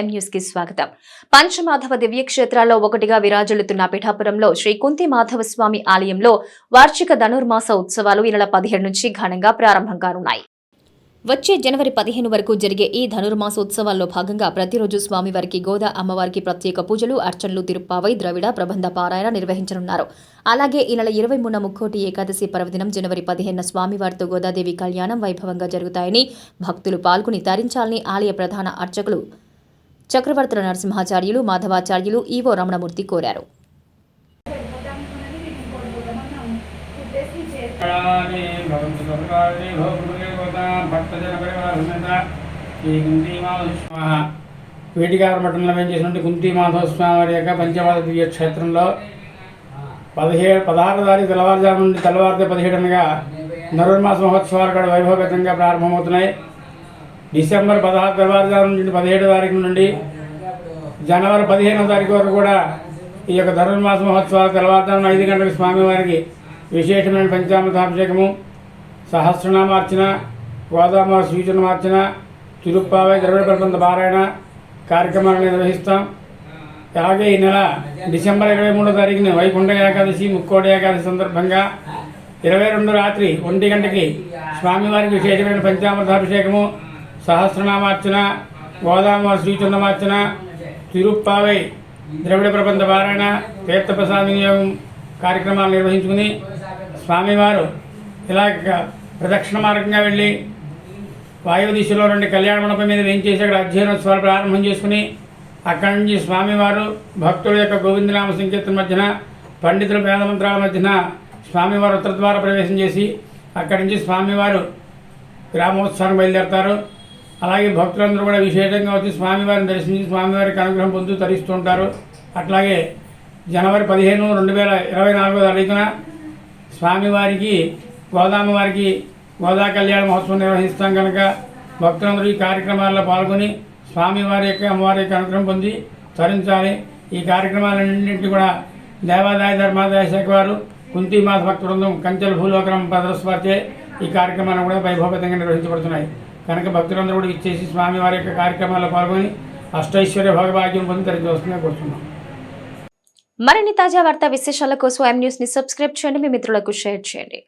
ఎం న్యూస్కి స్వాగతం. పంచమాధవ దివ్య క్షేత్రాల్లో ఒకటిగా విరాజులుతున్న పిఠాపురంలో శ్రీ కుంతి మాధవ స్వామి ఆలయంలో వార్షిక ధనుర్మాస ఉత్సవాలు ఈ నెల పదిహేడు నుంచి ఘనంగా ప్రారంభం కానున్నాయి వచ్చే జనవరి పదిహేను వరకు జరిగే ఈ ధనుర్మాస ఉత్సవాల్లో భాగంగా ప్రతిరోజు స్వామివారికి గోదా అమ్మవారికి ప్రత్యేక పూజలు అర్చనలు తిరుప్పావై ద్రవిడ ప్రబంధ పారాయణ నిర్వహించనున్నారు. అలాగే ఈ నెల ఇరవై మూడున ముక్కోటి ఏకాదశి పర్వదినం జనవరి పదిహేను స్వామివారితో గోదాదేవి కళ్యాణం వైభవంగా జరుగుతాయని భక్తులు పాల్గొని తరించాలని ఆలయ ప్రధాన అర్చకులు చక్రవర్తుల నరసింహాచార్యులు మాధవాచార్యులు ఈవో రమణమూర్తి కోరారు. వేటికార మఠంలో పనిచేసినటువంటి కుంతి మాధవ స్వామి వారి యొక్క పంచవాద దివ్య క్షేత్రంలో పదిహేడు పదహారు తారీఖు తెల్లవారుజాము నుండి తెల్లవారితే పదిహేడు అనగా నరుర్మాస మహోత్సవాలు కూడా వైభవగతంగా ప్రారంభమవుతున్నాయి. డిసెంబర్ పదహారు తెల్లవారుజాము నుండి పదిహేడు తారీఖు నుండి జనవరి పదిహేనవ తారీఖు వరకు కూడా ఈ యొక్క ధనుర్మాస మహోత్సవాల తర్వాత ఐదు గంటలకు స్వామివారికి విశేషమైన పంచామృతాభిషేకము సహస్రనామార్చన గోదామ సూచనమార్చన తిరుప్పావై ద్రవిడ ప్రబంధ పారాయణ కార్యక్రమాలను నిర్వహిస్తాం. అలాగే ఈ నెల డిసెంబర్ ఇరవై మూడో తారీఖున వైకుంఠ ఏకాదశి ముక్కోటి ఏకాదశి సందర్భంగా ఇరవై రెండు రాత్రి ఒంటి గంటకి స్వామివారికి విశేషమైన పంచామృతాభిషేకము సహస్రనామార్చన గోదామ శ్రీచందమార్చన తిరుప్పావై ద్రవిడ ప్రబంధ పారాయణ తీర్థప్రసాద వినియోగం కార్యక్రమాలు నిర్వహించుకుని స్వామివారు ఇలా ప్రదక్షిణ మార్గంగా వెళ్ళి వాయువ దిశలో రెండు కళ్యాణ మండపం మీద వేయించేసి అక్కడ అధ్యయనోత్సవాలు ప్రారంభం చేసుకుని అక్కడి నుంచి స్వామివారు భక్తుల యొక్క గోవిందనామ సంకీర్తన మధ్యన పండితుల వేదమంత్రాల మధ్యన స్వామివారు ఉత్తరద్వార ప్రవేశం చేసి అక్కడి నుంచి స్వామివారు గ్రామోత్సవాన్ని బయలుదేరతారు. అలాగే భక్తులందరూ కూడా విశేషంగా వచ్చి స్వామివారిని దర్శించి స్వామివారికి అనుగ్రహం పొందుతూ తరిస్తుంటారు. అట్లాగే జనవరి పదిహేను రెండు వేల ఇరవై నాలుగో తారీఖున స్వామివారికి గోదామవారికి గోదా కళ్యాణ మహోత్సవం నిర్వహిస్తాం కనుక భక్తులందరూ ఈ కార్యక్రమాల్లో పాల్గొని స్వామివారి యొక్క అమ్మవారి యొక్క అనుగ్రహం పొంది తరించాలి. ఈ కార్యక్రమాలన్నింటినీ కూడా దేవాదాయ ధర్మాదాయ శాఖ వారు కుంతిమాత భక్త బృందం కంచెల భూలోకరం ప్రదర్శపరిచే ఈ కార్యక్రమాలు కూడా వైభవతంగా నిర్వహించబడుతున్నాయి. కనుక భక్తులందరూ కూడా ఇచ్చేసి స్వామివారి యొక్క కార్యక్రమాల్లో పాల్గొని అష్టైశ్వర్య భోగభాగ్యం పొంది తరించి వస్తుందని కోరుతున్నాం. మరిన్ని తాజా వార్తా విశేషాల కోసం ఎం న్యూస్ని సబ్స్క్రైబ్ చేయండి మీ మిత్రులకు షేర్ చేయండి.